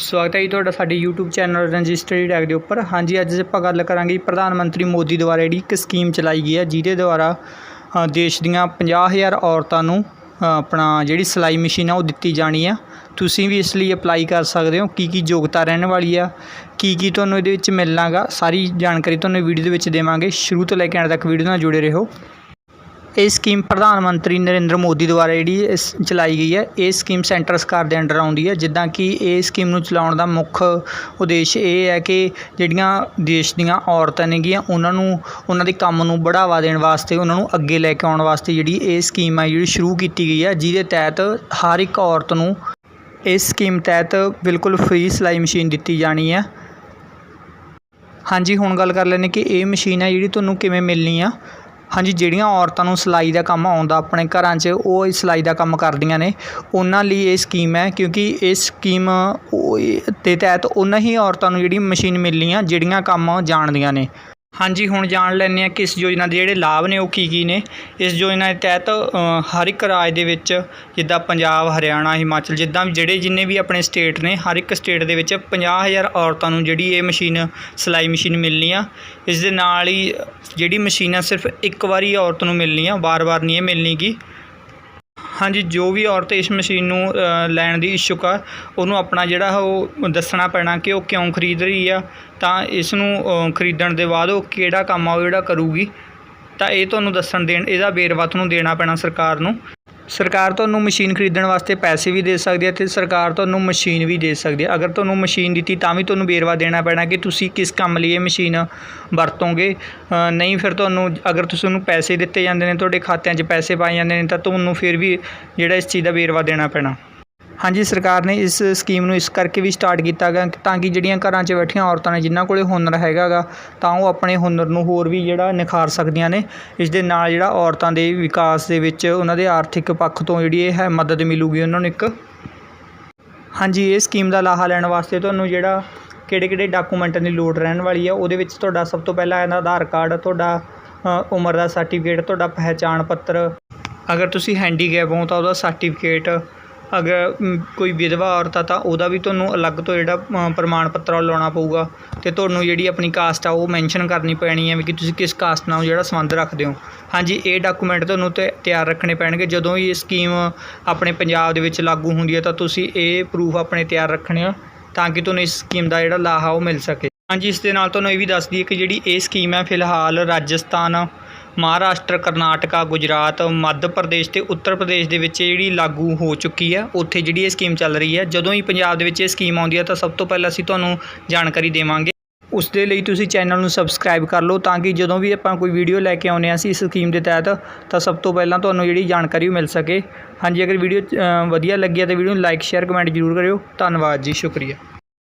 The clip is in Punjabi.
ਸਵਾਗਤ ਹੈ ਜੀ ਤੁਹਾਡਾ ਸਾਡੇ YouTube ਚੈਨਲ ਰਜਿਸਟਰੀ ਟੈਗ ਦੇ ਉੱਪਰ। ਹਾਂਜੀ, ਅੱਜ ਆਪਾਂ ਗੱਲ ਕਰਾਂਗੇ ਪ੍ਰਧਾਨ ਮੰਤਰੀ ਮੋਦੀ ਦੁਆਰਾ ਜਿਹੜੀ ਇੱਕ ਸਕੀਮ ਚਲਾਈ ਗਈ ਹੈ, ਜਿਹਦੇ ਦੁਆਰਾ ਦੇਸ਼ ਦੀਆਂ 50000 ਔਰਤਾਂ ਨੂੰ ਆਪਣਾ ਜਿਹੜੀ ਸਿਲਾਈ ਮਸ਼ੀਨ ਆ, ਉਹ ਦਿੱਤੀ ਜਾਣੀ ਆ। ਤੁਸੀਂ ਵੀ ਇਸ ਲਈ ਅਪਲਾਈ ਕਰ ਸਕਦੇ ਹੋ। ਕੀ ਕੀ ਯੋਗਤਾ ਰਹਿਣ ਵਾਲੀ ਆ? ਕੀ ਕੀ ਤੁਹਾਨੂੰ ਇਹਦੇ ਵਿੱਚ ਮਿਲਣਾਗਾ? ਸਾਰੀ ਜਾਣਕਾਰੀ ਤੁਹਾਨੂੰ ਵੀਡੀਓ ਦੇ ਵਿੱਚ ਦੇਵਾਂਗੇ। ਸ਼ੁਰੂ ਤੋਂ ਲੈ ਕੇ ਅੰਤ ਤੱਕ ਵੀਡੀਓ ਨਾਲ ਜੁੜੇ ਰਹੋ। ਇਹ ਸਕੀਮ ਪ੍ਰਧਾਨ ਮੰਤਰੀ ਨਰਿੰਦਰ ਮੋਦੀ ਦੁਆਰਾ ਜਿਹੜੀ ਇਸ ਚਲਾਈ ਗਈ ਹੈ, ਇਹ ਸਕੀਮ ਸੈਂਟਰ ਸਰਕਾਰ ਦੇ ਅੰਡਰ ਆਉਂਦੀ ਹੈ। ਜਿੱਦਾਂ ਕਿ ਇਹ ਸਕੀਮ ਨੂੰ ਚਲਾਉਣ ਦਾ ਮੁੱਖ ਉਦੇਸ਼ ਇਹ ਹੈ ਕਿ ਜਿਹੜੀਆਂ ਦੇਸ਼ ਦੀਆਂ ਔਰਤਾਂ ਨੇਗੀਆਂ ਉਹਨਾਂ ਨੂੰ, ਉਹਨਾਂ ਦੇ ਕੰਮ ਨੂੰ ਬੜਾਵਾ ਦੇਣ ਵਾਸਤੇ, ਉਹਨਾਂ ਨੂੰ ਅੱਗੇ ਲੈ ਕੇ ਆਉਣ ਵਾਸਤੇ ਜਿਹੜੀ ਇਹ ਸਕੀਮ ਹੈ, ਜਿਹੜੀ ਸ਼ੁਰੂ ਕੀਤੀ ਗਈ ਹੈ, ਜਿਹਦੇ ਤਹਿਤ ਹਰ ਇੱਕ ਔਰਤ ਨੂੰ ਇਸ ਸਕੀਮ ਤਹਿਤ ਬਿਲਕੁਲ ਫ੍ਰੀ ਸਿਲਾਈ ਮਸ਼ੀਨ ਦਿੱਤੀ ਜਾਣੀ ਹੈ। ਹਾਂਜੀ, ਹੁਣ ਗੱਲ ਕਰ ਲੈਂਦੇ ਕਿ ਇਹ ਮਸ਼ੀਨ ਹੈ ਜਿਹੜੀ ਤੁਹਾਨੂੰ ਕਿਵੇਂ ਮਿਲਣੀ ਆ? ਹਾਂਜੀ, ਜਿਹੜੀਆਂ ਔਰਤਾਂ ਨੂੰ ਸਿਲਾਈ ਦਾ ਕੰਮ ਆਉਂਦਾ ਆਪਣੇ ਘਰਾਂ 'ਚ, ਉਹ ਇਸ ਸਿਲਾਈ ਦਾ ਕੰਮ ਕਰਦੀਆਂ ਨੇ। ਉਹਨਾਂ ਲਈ ਇਹ ਸਕੀਮ ਹੈ, ਕਿਉਂਕਿ ਇਸ ਸਕੀਮ ਦੇ ਤਹਿਤ ਉਹਨਾਂ ਹੀ ਔਰਤਾਂ ਨੂੰ ਜਿਹੜੀ ਮਸ਼ੀਨ ਮਿਲਣੀ ਆ, ਜਿਹੜੀਆਂ ਕੰਮ ਜਾਣਦੀਆਂ ਨੇ। ਹਾਂਜੀ, ਹੁਣ ਜਾਣ ਲੈਂਦੇ ਆ ਕਿ ਇਸ ਯੋਜਨਾ ਦੇ ਜਿਹੜੇ ਲਾਭ ਨੇ ਉਹ ਕੀ ਕੀ ਨੇ। ਇਸ ਯੋਜਨਾ ਦੇ ਤਹਿਤ ਹਰ ਇੱਕ ਰਾਜ ਦੇ ਵਿੱਚ ਜਿੱਦਾਂ ਪੰਜਾਬ, ਹਰਿਆਣਾ, ਹਿਮਾਚਲ ਜਿੱਦਾਂ ਵੀ ਜਿਹੜੇ ਜਿੰਨੇ ਵੀ ਆਪਣੇ ਸਟੇਟ ਨੇ, ਹਰ ਇੱਕ ਸਟੇਟ ਦੇ ਵਿੱਚ 50000 ਔਰਤਾਂ ਨੂੰ ਜਿਹੜੀ ਇਹ ਮਸ਼ੀਨ, ਸਿਲਾਈ ਮਸ਼ੀਨ ਮਿਲਣੀ ਆ। ਇਸ ਦੇ ਨਾਲ ਹੀ ਜਿਹੜੀ ਮਸ਼ੀਨ ਆ ਸਿਰਫ ਇੱਕ ਵਾਰੀ ਔਰਤ ਨੂੰ ਮਿਲਣੀ ਆ ਵਾਰ-ਵਾਰ ਨਹੀਂ ਇਹ ਮਿਲਣੀ ਗੀ ਹਾਂਜੀ, ਜੋ ਵੀ ਔਰਤ ਇਸ ਮਸ਼ੀਨ ਨੂੰ ਲੈਣ ਦੀ ਇੱਛੁਕ ਆ, ਉਹਨੂੰ ਆਪਣਾ ਜਿਹੜਾ ਉਹ ਦੱਸਣਾ ਪੈਣਾ ਕਿ ਉਹ ਕਿਉਂ ਖਰੀਦ ਰਹੀ ਆ। ਤਾਂ ਇਸ ਨੂੰ ਖਰੀਦਣ ਦੇ ਬਾਅਦ ਉਹ ਕਿਹੜਾ ਕੰਮ ਆ, ਉਹ ਜਿਹੜਾ ਕਰੂਗੀ, ਤਾਂ ਇਹ ਤੁਹਾਨੂੰ ਦੱਸਣ ਦੇਣ, ਇਹਦਾ ਵੇਰਵਾ ਤੁਹਾਨੂੰ ਦੇਣਾ ਪੈਣਾ ਸਰਕਾਰ ਨੂੰ। ਸਰਕਾਰ ਤੁਹਾਨੂੰ ਮਸ਼ੀਨ ਖਰੀਦਣ ਵਾਸਤੇ ਪੈਸੇ ਵੀ ਦੇ ਸਕਦੀ ਹੈ ਤੇ ਸਰਕਾਰ ਤੁਹਾਨੂੰ ਮਸ਼ੀਨ ਵੀ ਦੇ ਸਕਦੀ ਹੈ। ਅਗਰ ਤੁਹਾਨੂੰ ਮਸ਼ੀਨ ਦਿੱਤੀ ਤਾਂ ਵੀ ਤੁਹਾਨੂੰ ਵੇਰਵਾ ਦੇਣਾ ਪੈਣਾ ਕਿ ਤੁਸੀਂ ਕਿਸ ਕੰਮ ਲਈ ਇਹ ਮਸ਼ੀਨ ਵਰਤੋਗੇ। ਨਹੀਂ ਫਿਰ ਤੁਹਾਨੂੰ ਅਗਰ ਤੁਸੀਂ ਉਹਨੂੰ ਪੈਸੇ ਦਿੱਤੇ ਜਾਂਦੇ ਨੇ, ਤੁਹਾਡੇ ਖਾਤਿਆਂ 'ਚ ਪੈਸੇ ਪਾਏ ਜਾਂਦੇ ਨੇ, ਤਾਂ ਤੁਹਾਨੂੰ ਫਿਰ ਵੀ ਜਿਹੜਾ ਇਸ ਚੀਜ਼ ਦਾ ਵੇਰਵਾ ਦੇਣਾ ਪੈਣਾ। ਹਾਂਜੀ, ਸਰਕਾਰ ਨੇ ਇਸ ਸਕੀਮ ਨੂੰ ਇਸ ਕਰਕੇ ਵੀ ਸਟਾਰਟ ਕੀਤਾ ਗਾ ਤਾਂ ਕਿ ਜਿਹੜੀਆਂ ਘਰਾਂ 'ਚ ਬੈਠੀਆਂ ਔਰਤਾਂ ਨੇ, ਜਿਨ੍ਹਾਂ ਕੋਲੇ ਹੁਨਰ ਹੈਗਾ ਗਾ, ਤਾਂ ਉਹ ਆਪਣੇ ਹੁਨਰ ਨੂੰ ਹੋਰ ਵੀ ਜਿਹੜਾ ਨਿਖਾਰ ਸਕਦੀਆਂ ਨੇ। ਇਸ ਦੇ ਨਾਲ ਜਿਹੜਾ ਔਰਤਾਂ ਦੇ ਵਿਕਾਸ ਦੇ ਵਿੱਚ ਉਹਨਾਂ ਦੇ ਆਰਥਿਕ ਪੱਖ ਤੋਂ ਜਿਹੜੀ ਇਹ ਹੈ, ਮਦਦ ਮਿਲੂਗੀ ਉਹਨਾਂ ਨੂੰ ਇੱਕ। ਹਾਂਜੀ, ਇਹ ਸਕੀਮ ਦਾ ਲਾਹਾ ਲੈਣ ਵਾਸਤੇ ਤੁਹਾਨੂੰ ਜਿਹੜਾ ਕਿਹੜੇ ਕਿਹੜੇ ਡਾਕੂਮੈਂਟਾਂ ਦੀ ਲੋੜ ਰਹਿਣ ਵਾਲੀ ਆ, ਉਹਦੇ ਵਿੱਚ ਤੁਹਾਡਾ ਸਭ ਤੋਂ ਪਹਿਲਾਂ ਇਹਦਾ ਆਧਾਰ ਕਾਰਡ, ਤੁਹਾਡਾ ਉਮਰ ਦਾ ਸਰਟੀਫਿਕੇਟ ਤੁਹਾਡਾ ਪਹਿਚਾਣ ਪੱਤਰ। ਅਗਰ ਤੁਸੀਂ ਹੈਂਡੀਕੈਪ ਹੋ ਤਾਂ ਉਹਦਾ ਸਰਟੀਫਿਕੇਟ ਅਗਰ ਕੋਈ ਵਿਧਵਾ ਔਰਤ ਆ ਤਾਂ ਉਹਦਾ ਵੀ ਤੁਹਾਨੂੰ ਅਲੱਗ ਤੋਂ ਜਿਹੜਾ ਪ੍ਰਮਾਣ ਪੱਤਰ ਲਾਉਣਾ ਪਊਗਾ। ਅਤੇ ਤੁਹਾਨੂੰ ਜਿਹੜੀ ਆਪਣੀ ਕਾਸਟ ਆ ਉਹ ਮੈਂਸ਼ਨ ਕਰਨੀ ਪੈਣੀ ਹੈ ਵੀ ਕਿ ਤੁਸੀਂ ਕਿਸ ਕਾਸਟ ਨਾਲ ਜਿਹੜਾ ਸੰਬੰਧ ਰੱਖਦੇ ਹੋ। ਹਾਂਜੀ, ਇਹ ਡਾਕੂਮੈਂਟ ਤੁਹਾਨੂੰ ਤੇ ਤਿਆਰ ਰੱਖਣੇ ਪੈਣਗੇ। ਜਦੋਂ ਹੀ ਇਹ ਸਕੀਮ ਆਪਣੇ ਪੰਜਾਬ ਦੇ ਵਿੱਚ ਲਾਗੂ ਹੁੰਦੀ ਹੈ ਤਾਂ ਤੁਸੀਂ ਇਹ ਪ੍ਰੂਫ ਆਪਣੇ ਤਿਆਰ ਰੱਖਣੇ ਆ ਤਾਂ ਕਿ ਤੁਹਾਨੂੰ ਇਸ ਸਕੀਮ ਦਾ ਜਿਹੜਾ ਲਾਹਾ ਉਹ ਮਿਲ ਸਕੇ। ਹਾਂਜੀ, ਇਸ ਦੇ ਨਾਲ ਤੁਹਾਨੂੰ ਇਹ ਵੀ ਦੱਸ ਦਈਏ ਕਿ ਜਿਹੜੀ ਇਹ ਸਕੀਮ ਹੈ, ਫਿਲਹਾਲ ਰਾਜਸਥਾਨ ਮਹਾਰਾਸ਼ਟਰ, ਕਰਨਾਟਕਾ, ਗੁਜਰਾਤ, ਮੱਧ ਪ੍ਰਦੇਸ਼ ਅਤੇ ਉੱਤਰ ਪ੍ਰਦੇਸ਼ ਦੇ ਵਿੱਚ ਜਿਹੜੀ ਲਾਗੂ ਹੋ ਚੁੱਕੀ ਹੈ ਉੱਥੇ ਜਿਹੜੀ ਇਹ ਸਕੀਮ ਚੱਲ ਰਹੀ ਹੈ ਜਦੋਂ ਹੀ ਪੰਜਾਬ ਦੇ ਵਿੱਚ ਇਹ ਸਕੀਮ ਆਉਂਦੀ ਹੈ ਤਾਂ ਸਭ ਤੋਂ ਪਹਿਲਾਂ ਅਸੀਂ ਤੁਹਾਨੂੰ ਜਾਣਕਾਰੀ ਦੇਵਾਂਗੇ। ਉਸ ਦੇ ਲਈ ਤੁਸੀਂ ਚੈਨਲ ਨੂੰ ਸਬਸਕ੍ਰਾਈਬ ਕਰ ਲਓ ਤਾਂ ਕਿ ਜਦੋਂ ਵੀ ਆਪਾਂ ਕੋਈ ਵੀਡੀਓ ਲੈ ਕੇ ਆਉਂਦੇ ਹਾਂ ਅਸੀਂ ਇਸ ਸਕੀਮ ਦੇ ਤਹਿਤ, ਤਾਂ ਸਭ ਤੋਂ ਪਹਿਲਾਂ ਤੁਹਾਨੂੰ ਜਿਹੜੀ ਜਾਣਕਾਰੀ ਉਹ ਮਿਲ ਸਕੇ। ਹਾਂਜੀ, ਅਗਰ ਵੀਡੀਓ ਵਧੀਆ ਲੱਗੀ ਹੈ ਤਾਂ ਵੀਡੀਓ ਨੂੰ ਲਾਈਕ ਸ਼ੇਅਰ ਕਮੈਂਟ ਜ਼ਰੂਰ ਕਰਿਓ। ਧੰਨਵਾਦ ਜੀ, ਸ਼ੁਕਰੀਆ।